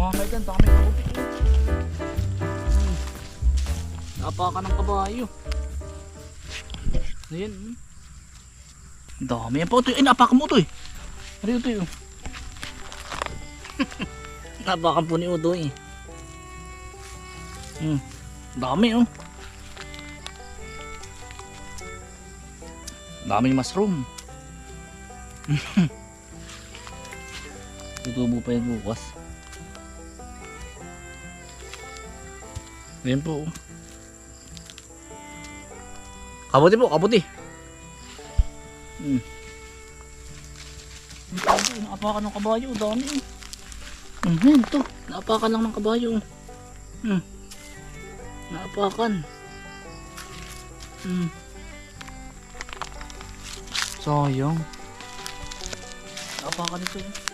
Mga kaigan, dami kabuti. Hmm. Napakan ng kabayo. Ayan. hmm. Dami yan po ito. Ay, napakan mo ito eh. Ano ito yun? napakan po ni Udo eh. Hmm. Dami oh. Daming mushroom. Tutubo pa yan bukas. Ayan po. Kabuti po, kabuti. Hmm. Naapakan ng kabayo, dami. oh. Hmm, yan to. Naapakan lang ng kabayo. oh. Hmm. Naapakan. Hmm. Sayang. Naapakan ito. eh.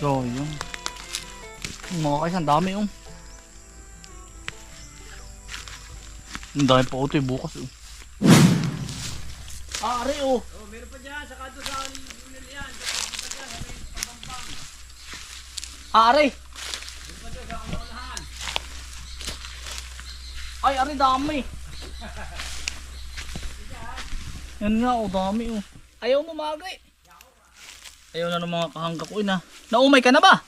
Sayang. Mga guys, ang dami yung. Ang dami pa ito eh, bukas oh. Ah, are oh. Oh, meron pa dyan, saka doon sa unil yan. Ah, are. Meron pa sa unahan. Ay, are dami. Yan nga oh, dami oh. Ayaw mo magri. Ayaw na ng mga kahangga ko na. Naumay ka na ba?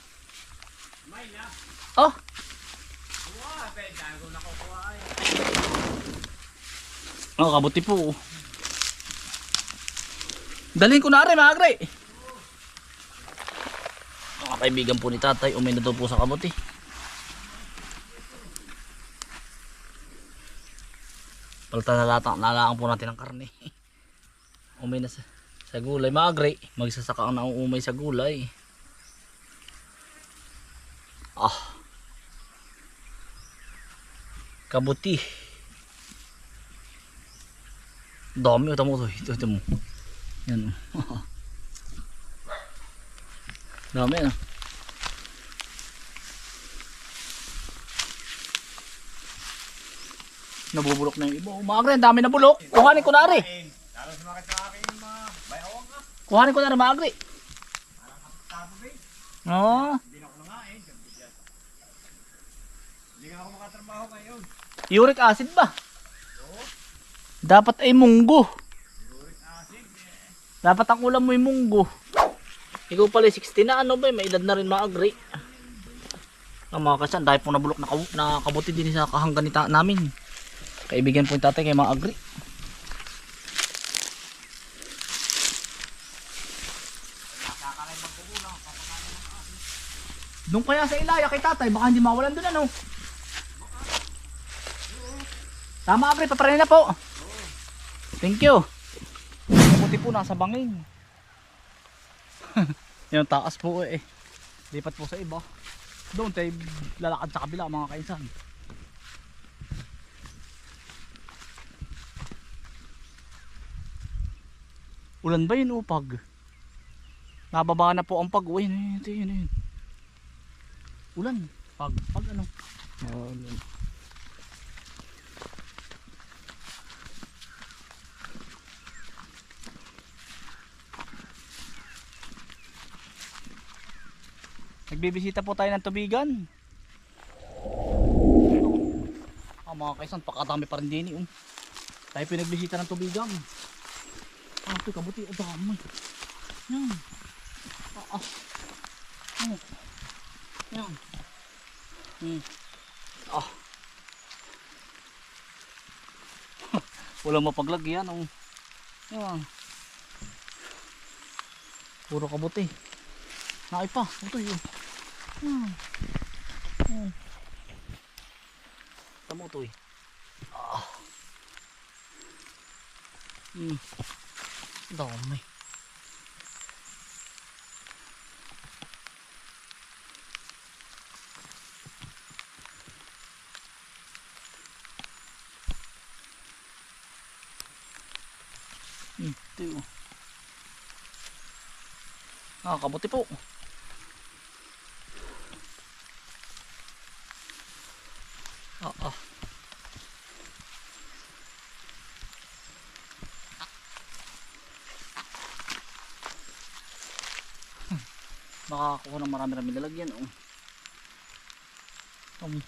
May na. Oh, oh kabuti po. Dalhin ko na rin, magri. Mga kaibigan po ni tatay, umay na daw po sa kabuti. Palta na lata, nalaan po natin ang karne. Umay na sa, sa gulay, magri. Magsasaka ang nauumay sa gulay. Ah. Kabuti. Dami, ito mo to. Ito, ito mo. Yan. oh. Dami na. Nabubulok na yung iba. Umaga rin, dami na bulok. Kuhanin ko na rin. Lalo sumakit sa akin yung bayawang ka. Kuhanin ko na rin, maagri. Oo. Hindi na ako nangain. Sabi dyan. Hindi makatrabaho ngayon. Uric acid ba? Dapat ay munggo. Uric acid. Eh. Dapat ang ulam mo yung munggo. Ikaw pala 60 na ano ba? May edad na rin maagri. Ang mga kasan, dahil po nabulok na, kabu- na kabuti din sa kahanggan ni namin. Kaibigan po yung tatay kay maagri. Doon kaya sa ilaya kay tatay, baka hindi mawalan doon ano. Tama agri, paparin na po. Thank you. Kamuti po nasa bangin. Yung taas po eh. Lipat po sa iba. Doon tayo lalakad sa kabila mga kainsan. Ulan ba yun upag? Nababa na po ang pag. Uy, yun, yun, yun. Ulan. Pag, pag ano? Oh, Nagbibisita po tayo ng tubigan. Ah, mga kaisan, pakadami pa rin din. Um. Tayo pinagbisita ng tubigan. Ah, ito kabuti. Ang dami. Yan. Ah, ah. Yan. Yan. Hmm. Ah. Walang mapaglagyan. Oh. Yan. Puro kabuti. Nakay pa. Ito yun. Hmm. Hmm. Tamo to eh. Ah. Hmm. Dami. Hmm. Ito yun. Ah, kabuti po. Oo. Hmm. Makakakuha ng marami-rami lalagyan. Oh. Um.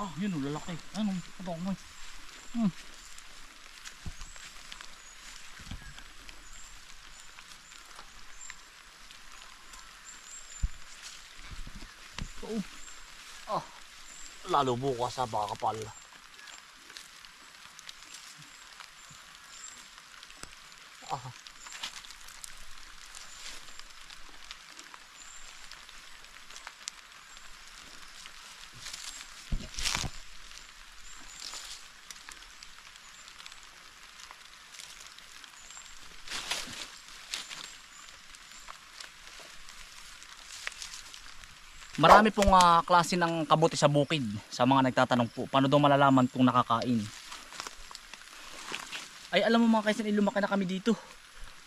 Ah, yun o, lalaki. Anong, oh, patong oh, mo eh. Hmm. Oh. Ah, lalo bukas sa baka kapal. Marami pong ah, klase ng kabuti sa bukid sa mga nagtatanong po. Paano daw malalaman kung nakakain? Ay alam mo mga kaisan, lumaki na kami dito.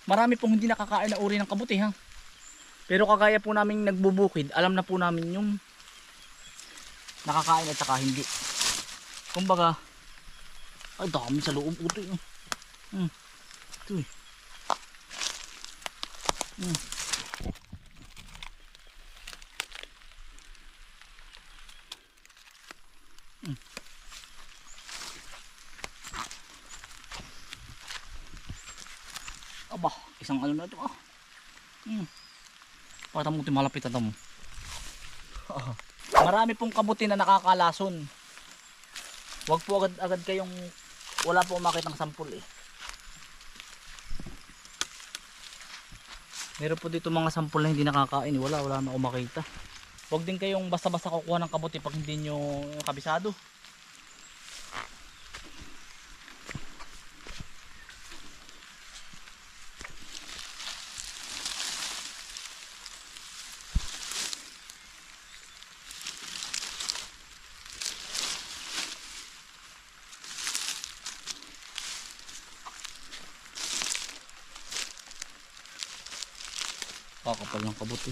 Marami pong hindi nakakain na uri ng kabuti ha. Pero kagaya po namin nagbubukid, alam na po namin yung nakakain at saka hindi. Kumbaga, ay dami sa loob ito eh. Hmm. Ito eh. Hmm. Aba, isang ano na ito ah. Hmm. Parang mo malapit na mo. Marami pong kabuti na nakakalason. Huwag po agad-agad kayong wala po umakit ng sampul eh. Meron po dito mga sampul na hindi nakakain. eh. Wala, wala na ako makita. Huwag din kayong basta-basta kukuha ng kabuti pag hindi nyo kabisado. Kakapal ng kabuti.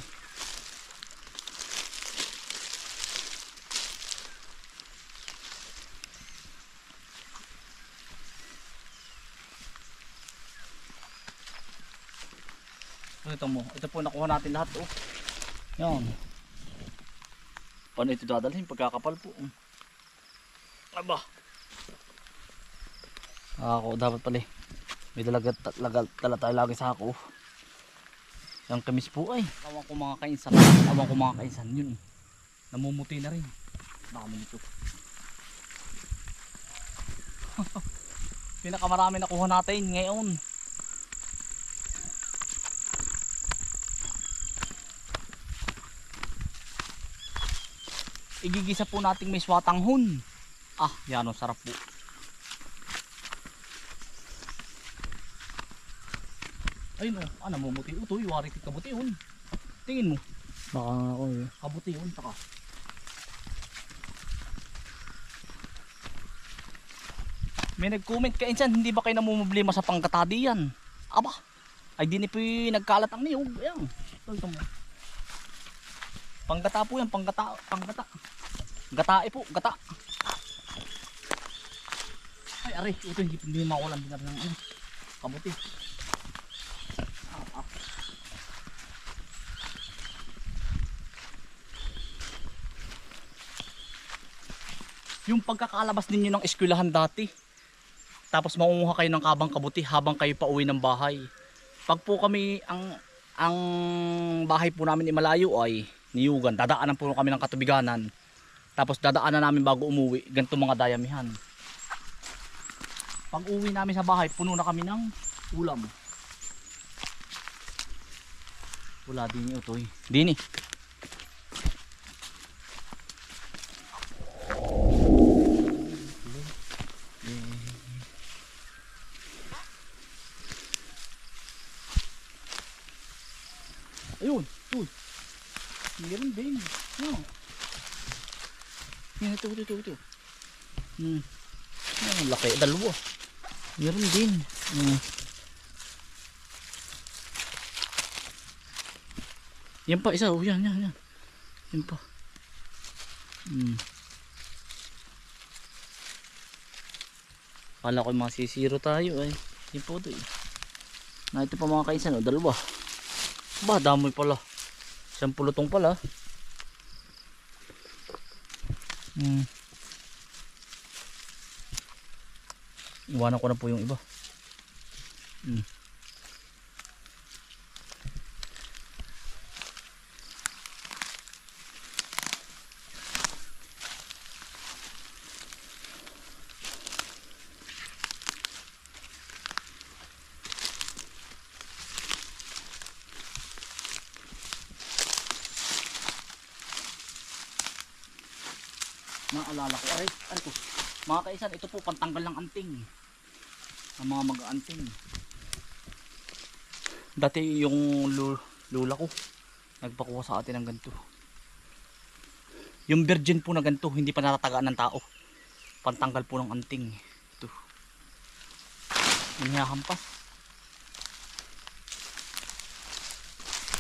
Ito mo. Ito po nakuha natin lahat oh. Yan. Paano ito dadalhin? Pagkakapal po. oh. Aba. Ako dapat pala eh. May dalaga, dalaga, dala tayo lagi sa ako. Yung kamis po ay. Awan ko mga kainsan. Awan ko mga kainsan. Yun. Namumuti na rin. Dami nito. Pinakamarami nakuha natin ngayon. Igigisa po nating may swatanghon. Ah, yan o, sarap po. Ayun o, ah, namumuti. Utoy, wari kabuti yun. Tingin mo. Baka nga ako eh. Kabuti yun, taka. May nag-comment ka insan, hindi ba kayo namumblema sa pangkatadi yan? Aba, ay di ni po nagkalat ang niyog. Ayan, ito, ito mo. Panggata po yan, panggata, panggata. Gatae po, gata. Ay, aray, ito hindi, hindi makulan din ng ano, kabuti. Yung pagkakalabas ninyo ng eskwelahan dati. Tapos mangunguha kayo ng kabang kabuti habang kayo pa uwi ng bahay. Pag po kami ang ang bahay po namin ni malayo ay niyugan. Dadaanan po kami ng katubiganan. Tapos dadaanan namin bago umuwi. Ganito mga dayamihan. Pag uwi namin sa bahay, puno na kami ng ulam. Wala din ito eh. Dini. Ayun, uy. Meron din. No. Yan, ito, ito, ito. Hmm. Yan, ang laki. Dalawa. Meron din. Hmm. Yan pa, isa. Oh, yan, yan, yan. Yan pa. Hmm. Kala ko masisiro tayo ay. Hindi po ito eh. Na ito pa mga kaisan o, dalawa. Ba, damoy pala. Isang pulutong pala. Hmm. Iwanan ko na po yung iba. Hmm. Naalala ko, ay, ay ko. Mga kaisan, ito po pantanggal ng anting. Ang mga mag-anting. Dati yung lu- lula ko, nagpakuha sa atin ng ganito. Yung virgin po na ganito, hindi pa natatagaan ng tao. Pantanggal po ng anting. Ito. Inihahampas.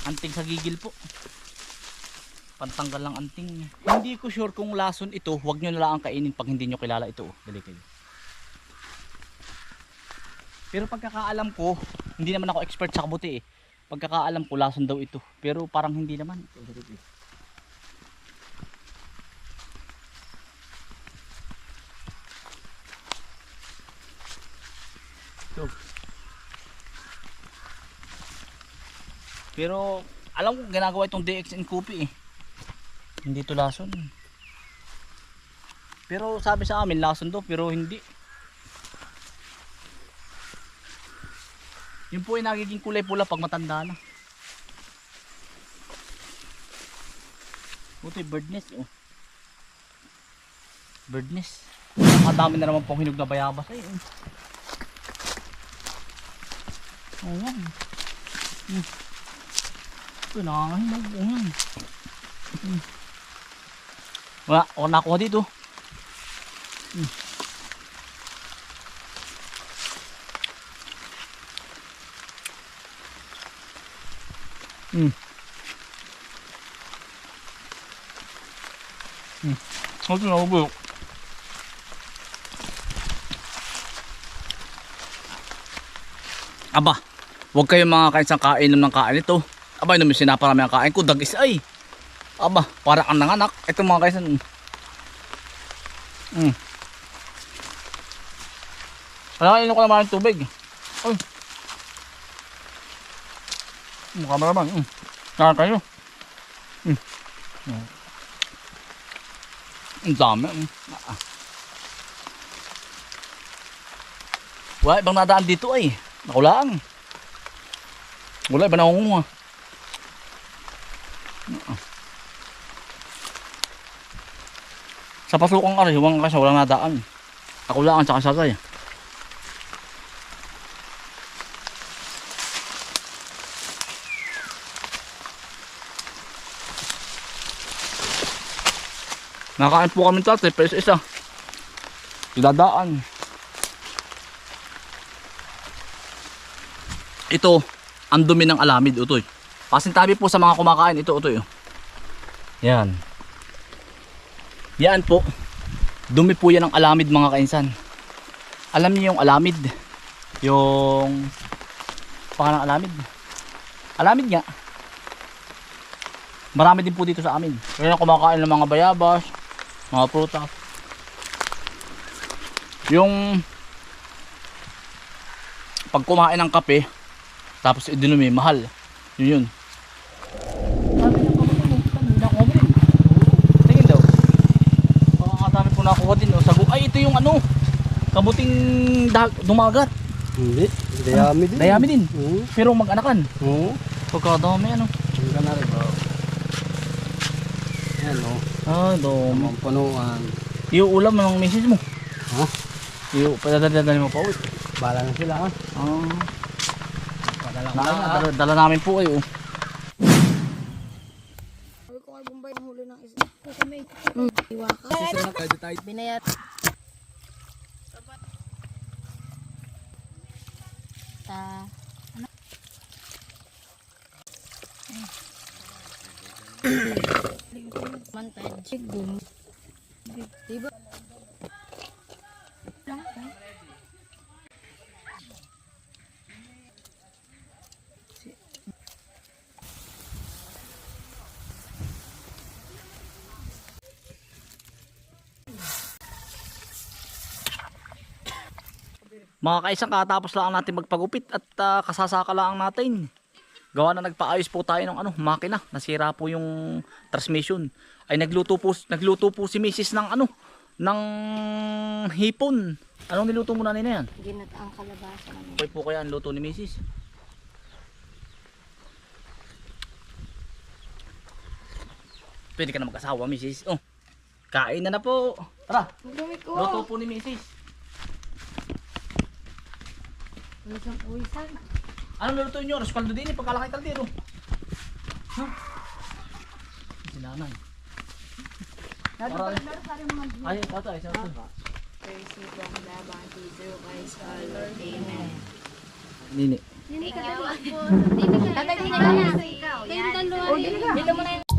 Anting sa gigil po pantanggal ng anting. Hindi ko sure kung lason ito, huwag nyo na lang kainin pag hindi nyo kilala ito. oh. Dali kayo. Pero pagkakaalam ko, hindi naman ako expert sa kabuti eh. Pagkakaalam ko, lason daw ito. Pero parang hindi naman. Ito. Pero alam ko ginagawa itong DXN Coffee eh. Hindi to lason. Pero sabi sa amin lason do pero hindi. Yun po ay nagiging kulay pula pag matanda na. Buti birdness oh. Birdness. Nakadami na naman pong hinog na bayabas ay. Oh. Oh, yan. Hmm. Ito nakakahinog. Oh, yan. Hmm. Wala, ako nakuha dito. Hmm. Hmm. Hmm. Ito na ako Aba, huwag kayo mga kain sa kain ng kain ito. Aba, yun naman sinaparami ang kain ko. Dagis ay. Aba, para kang nanganak. Ito mga kaisan. Mm. Wala kainom ko naman ng tubig. Ay. Mukha mo naman. Mm. Saka kayo. Mm. Mm. Ang dami. Mm. Ah. Wala, ibang nadaan dito ay. Nakulaan. Wala, iba nakungunga. Sa pasukang ari, huwag kasi walang nadaan. Ako lang ang saka sakay. Nakain po kami tatay, pero isa. Dadaan. Ito, ang dumi ng alamid, utoy. Pasintabi po sa mga kumakain, ito, utoy. Yan. Yan po. Dumi po yan ng alamid mga kainsan. Alam niyo yung alamid. Yung pangalang alamid. Alamid nga. Marami din po dito sa amin. Kaya kumakain ng mga bayabas, mga prutas. Yung pag kumain ng kape, tapos idinumi, mahal. Yun yun. Sabi ng kapatid mo, hindi na ako rin. Tingin daw. Baka nga dami po nakuha din. Oh, sago. Ay, ito yung ano. Kabuting dag dumagat. Hindi, dayami din. Dayami din. Oo. Pero mag-anakan. Oo. Pagkadami ano. Ang gana rin bro. Yan o. Ah, dami. Tamang punuan. Yung ulam ng misis mo. Ha? Yung padadadali mo pa ulit. Bala na sila ha. Ah. Padala ko na dala, dala namin po kayo. Sabi ko kay Bombay ng huli ng. Kung kami, iwa ka. Na. Binayat. Ta. Ano? Sigum. Diba? Lang, eh. Mga kaisang katapos lang natin magpagupit at ah, kasasaka lang natin. Gawa na nagpaayos po tayo ng ano, makina. Nasira po yung transmission. Ay nagluto po, nagluto po si Mrs. ng ano, ng hipon. Anong niluto mo na nina yan? Ginataang kalabasa. Okay po kaya ang luto ni Mrs. Pwede ka na mag-asawa, Mrs. Oh, kain na na po. Tara, luto po ni Mrs. Uwisan, uwisan. Anong niluto nyo? Rascaldo din eh, pagkalaki kaldero. Ha? Si nanay. Para- pala, pala yung mga Ay, ito, ay, ito. Receive ang laban dito kay sa Lord. Amen. Nini. Thank you po. Tatay, hindi na lang. Ikaw. Yan. Dito mo na.